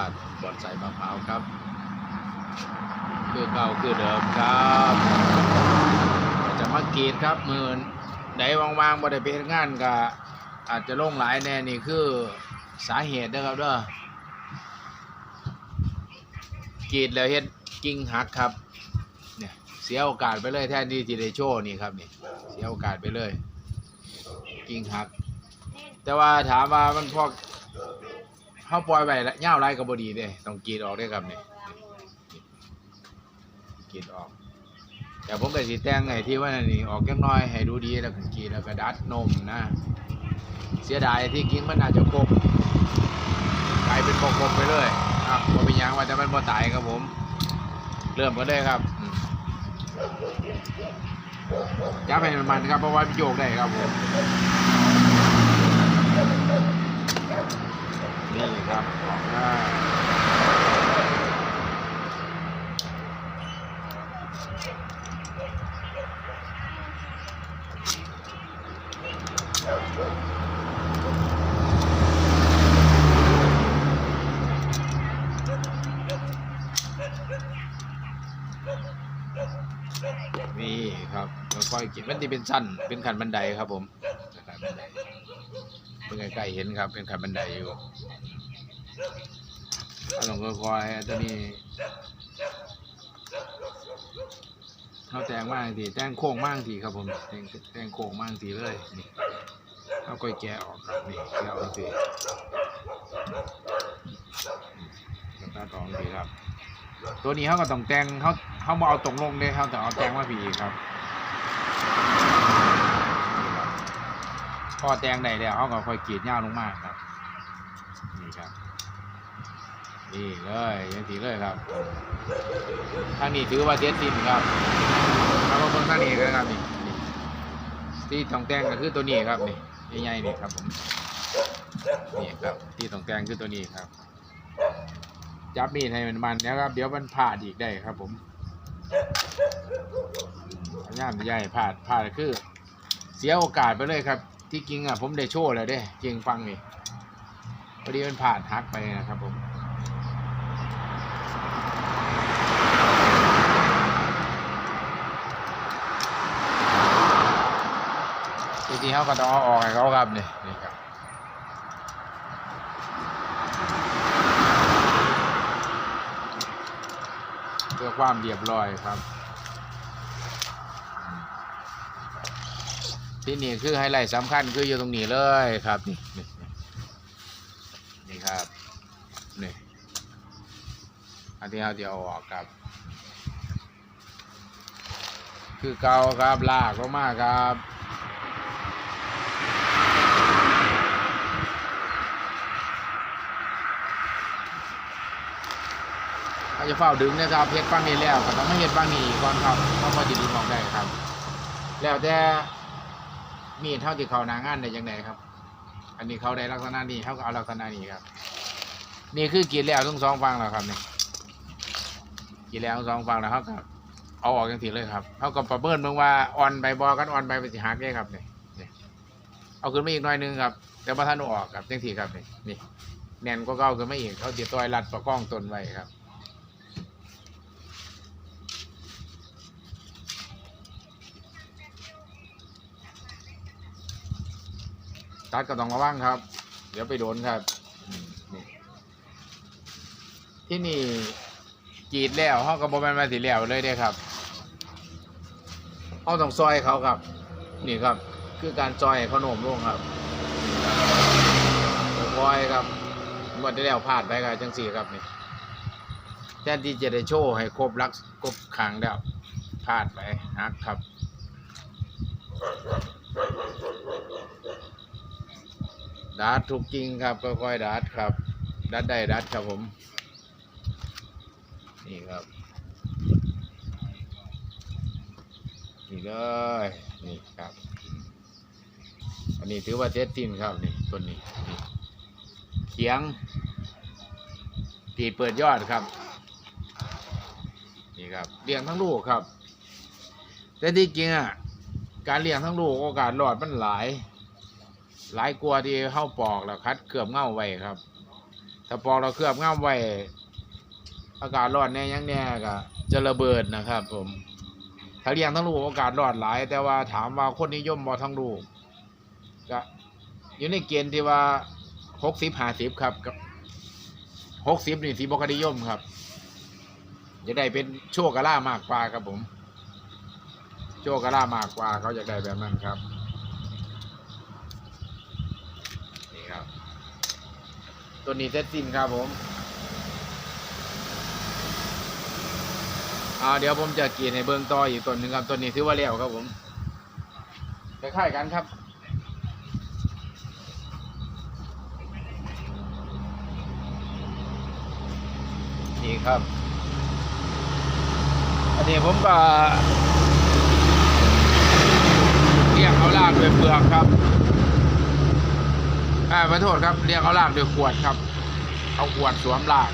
าษณ์บอนใส่มะพร้าวครับคือเก่าคือเดิมครับจะมากรีดครับมือไหนว่างๆบ่ได้ไปเฮ็ดงานก็อาจจะลงหลายแน่นี่คือสาเหตุนะครับเด้อกรีดแล้วเฮ็ดกิ่งหักครับเนี่ยเสียโอกาสไปเลยแทนที่จะได้โชว์นี่ครับนี่เสียโอกาสไปเลย กิ่งหัก แต่ว่าถามว่ามันพอ เขาปล่อยไปแล้วย่าวไรกับบดีเด้ต้องกรีดออกเด้วยครับเนี่ยกรีดออก แต่ผมก็สีแตงไอ้ที่ว่านี่ออกจังน้อยให้ดูดีแล้วก็กรีดแล้วก็ดัดนมนะ เสียดายที่กิ่งมันอาจจะครบกลายเป็นครบๆไปเลยอะว่าเป็นยังว่าแต่มันบ่ตายครับผม เริ่มกันเลยครับจับให้มันๆครับเพราะว่ามันโยกได้ครับผม นี่ครับออกได้นี่ ครับค่อยๆกินมันจะเป็นสั้น เป็นขันบันไดครับ ผมขันบันไดเพิ่งใกล้ๆเห็นครับ เป็นขันบันไดอยู่เอาลงค่อยๆตัวนี้เขาแตงมากทีแตงโค้งมากทีครับ ผมแตงแตงโค้งมากทีเลยนี่เอาก้อยแกะออกครับนี่แกะออกทีแล้วก็ต่อทีครับ ตัวนี้เขาก็ต้องแตงเขาเขามาเอาตรงลงเลยเขาแต่เอาแตงมาผีครับพ อแตงได้แล้วเขาก็ค่อยกรีดยาวลงมาครับนี่ครับนี่เลยยังสีเลยครับทางนี้ถือว่าเสียสินครับเอามาเบิ่งทางนี้กันครับนี่นี่ที่ตองแตงก็คือตัวนี้ครับนี่ใหญ่ๆนี่ครับผมนี่ครับที่ตองแตงคือตัวนี้ครับ จับมีดให้มันมันนะครับ เดี๋ยวมันพลาดอีกได้ครับผมพยายามใหญ่พลาดพลาดคือ เสียโอกาสไปเลยครับ ที่จริงอะผมได้โชว์แล้วเด้จริงฟังนี่พอดีมันผ่านฮักไปนะครับผมจริงๆเขาก็ต้องเอาออกให้เขาครับนี่นี่ครับเพื่อความเรียบร้อยครับ ที่นี่คือไฮไลท์สำคัญคืออยู่ตรงนี้เลยครับนี่นี่ครับนี่อันที่เราจะเอาออกครับ คือเกาครับลากลงมาครับอาจจะเฝ้าดึงนะครับเฮ็ดฟังนี้แล้วก็ต้องไมาเฮ็ดฟังนี้ก่อนครับเพราะพอจะดึงออกได้ครับ แล้วแต่ มีเท่าที่เขานางานได้ยังไงครับ อันนี้เขาได้ลักษณะนี้เขาก็เอาลักษณะนี้ครับ นี่คือกินแล้วทั้งสองฟังแล้วครับนี่กินแล้วทั้งสองฟังแล้วเขาก็เอาออกจังสีเลยครับเขาก็ประเมินเบิ่งว่าอ่อนใบบอกันอ่อนใบไปสิหักได้ครับนี่เอาขึ้นมาอีกหน่อยนึงครับ แต่ว่าท่านออกครับจังสีครับนี่นี่แน่นก็เก้าขึ้นมาอีกเขาเดี๋ยวต่อยรัดประกองต้นไว้ครับ ตัดก็ต้องระวังครับ เดี๋ยวไปโดนครับ ที่นี่กรีดแล้วเขาก็บอแมนมาสีแล้วเลยเด้ครับเขาต้องซอยเขาครับ นี่ครับ คือการซอยให้เขาโหนมลงครับคอยครับวันที่แล้วพลาดไปครับจังสี่ครับนี่แทนที่จะได้โชว์ให้ครบลักครบขังแล้วพลาดไปฮักครับ ดัดถูกจริงครับค่อยๆดัดครับ ดัดได้ดัดครับผม นี่ครับ นี่เลยนี่ครับ อันนี้ถือว่าเซตตินครับนี่ต้นนี้นี่เขียงปีเปิดยอดครับ นี่ครับเลี้ยงทั้งลูกครับ แต่ที่จริงอะการเลี้ยงทั้งลูกโอกาสรอดมันหลาย หลายกลัวที่เข้าปอกแล้วคัดเกือบเง่าไว้ครับ ถ้าปอกเราเคลือบเง่าไว้อากาศร้อนแน่ยังแน่ก็จะระเบิดนะครับ ผมถ้าเลี้ยงทั้งลูกโอกาสรอดหลาย แต่ว่าถามว่าคนนิยมบ่ทั้งลูกก็อยู่ในเกณฑ์ที่ว่าหกสิบห้าสิบครับกับหกสิบนี่สีบกนิยมครับ จะได้เป็นโชคกะล่ามากกว่าครับผม โชคกะล่ามากกว่าเขาอยากได้แบบนั้นครับ นี่ครับ ตัวนี้เซตซินครับผมอ่าเดี๋ยวผมจะกรีดให้เบิ่งต่ออีกตัวหนึ่งครับตัวนี้ถือว่าเลี้ยวครับผมคล้ายๆกันครับนี่ครับ อันนี้ผมก็เรียกเขาลากด้วยเปลือกครับ อ่าขอโทษครับเรียกเขาลากด้วยขวดครับ เอาขวดสวมลาก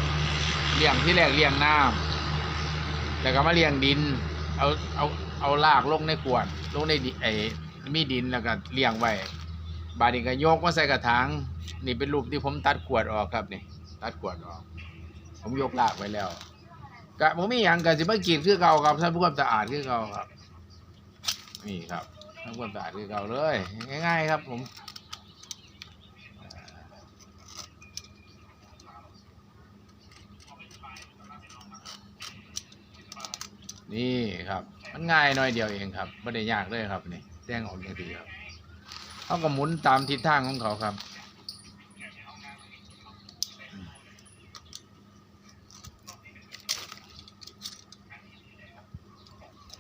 เลี้ยงที่แรกเลี้ยงน้ำแล้วก็มาเลี้ยงดิน เอาเอาเอาลากลงในขวด ลงในไอ้มีดินแล้วก็เลี้ยงไว้ บาดนี้ก็โยกมาใส่กระถางนี่เป็นรูปที่ผมตัดขวดออกครับนี่ตัดขวดออก ผมยกลากไว้แล้วกะผมมีอย่างกันสิมากินคือเก่าครับท่านผู้ความสะอาดคือเก่าครับ นี่ครับทำความสะอาดคือเก่าเลย ง่าย ๆ ครับ ผม นี่ครับ มันง่ายน่อยเดียวเองครับไม่ได้ยากเลยครับนี่แจ้งออกอย่างดีครับเขาก็หมุนตามทิศทางของเขาครับ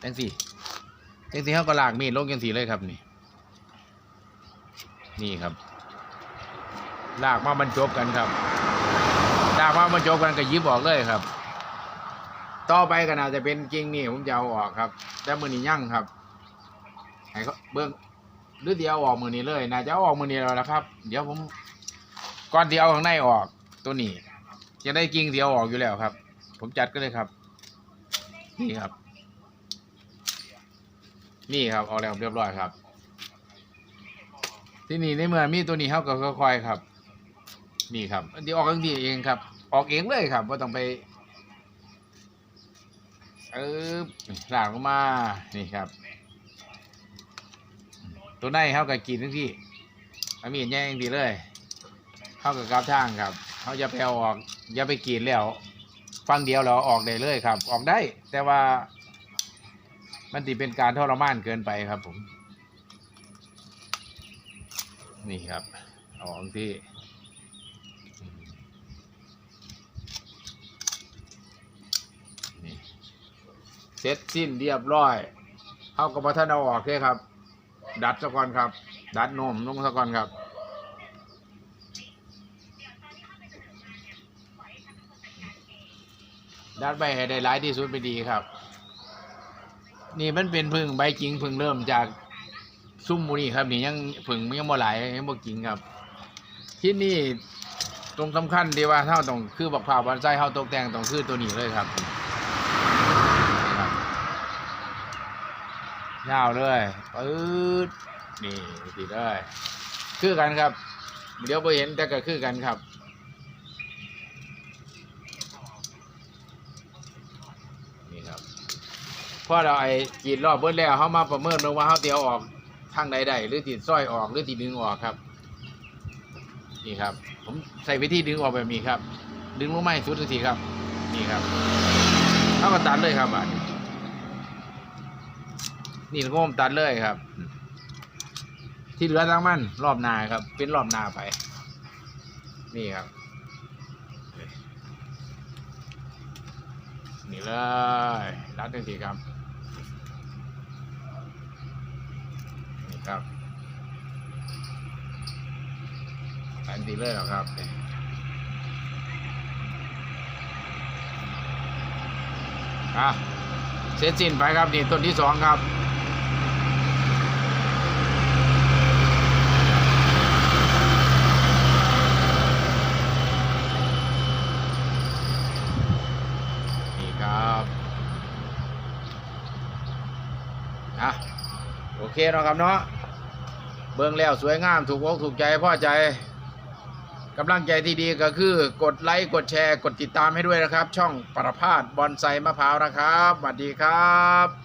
จังสี่จังสี่เขาก็ลากมีดลงจังสี่เลยครับนี่ นี่ครับ ลากมาบรรจบกันครับ ลากมาบรรจบกันก็ยิบออกเลยครับ ต่อไปก็น่าจะเป็นกิ่งนี่ผมจะเอาออกครับ แต่มือนี้ยั่งครับให้เขาเบื้องหรือเดี๋ยวออกมือนี้เลยน่าจะเอาออกมือนี้แล้วละครับ เดี๋ยวผมก่อนที่เอาข้างในออกตัวนี้จะได้กิ่งเดียวออกอยู่แล้วครับ ผมจัดก็เลยครับ นี่ครับ นี่ครับเอาแล้วเรียบร้อยครับ ที่นี่ในเมื่อมีตัวนี้เขาก็ค่อยๆครับ นี่ครับเดี๋ยวออกทังทีเองครับ ออกเองเลยครับว่าต้องไป เออหลากลงมา นี่ครับ ตัวในเขาก็กินทั้งที่เอามีแย่งดีเลย เขากับกราบทางครับเขาจะไปออกอย่าไปกินแล้ว ฟังเดียวแล้วออกได้เลยครับ ออกได้ แต่ว่า มันติเป็นการทรมานเกินไปครับผม นี่ครับอองที่ เสร็จสิ้นเรียบร้อยเอากระพาท่านเอาออกเลยครับ ดัดซะก่อนครับ ดัดนมลงซะก่อนครับดัดไปให้ได้หลายที่สุดไปดีครับ นี่มันเป็นพึ่งใบจริงพึ่งเริ่มจากซุ่มมูนี่ครับ นี่ยังพึ่งมันยังบ่หลายยังบ่กินครับ ที่นี่ตรงสำคัญที่ว่าเท่าต้องคือบักพร้าวบอนไส้เท่าตกแต่งต้องคือตัวนี้เลยครับนี่ครับ ยาเลยปื๊ดนี่ติดเลยคือกันครับ เดี๋ยวไปเห็นแต่ก็คือกันครับนี่ครับพอเราไอ้กรีดรอบเบิดแล้วเขามาประเมินดูว่าเขาเตียวออกทางใดใดหรือติดสร้อยออกหรือติดดึงออกครับ นี่ครับ ผมใส่วิธีดึงออกแบบนี้ครับ ดึงลงมาให้สุดทีครับ นี่ครับเขาก็ตัดเลยครับอะ นี่ก็ผมตัดเลยครับ ที่เหลือทั้งมันรอบหนาครับ เป็นรอบหนาไป นี่ครับ นี่เลยรัดหนึ่งทีครับ นี่ครับอันทีเลยเหรอครับอะเสร็จสิ้นไปครับนี่ต้นที่สองครับ นี่ครับ อะโอเคเนาะครับเนาะเบื้องแล้วสวยงามถูกอกถูกใจพ่อใจกำลังใจที่ดีก็คือกดไลค์กดแชร์กดติดตามให้ด้วยนะครับ ช่องประพาสบอนไซมะพร้าวนะครับสวัสดีครับ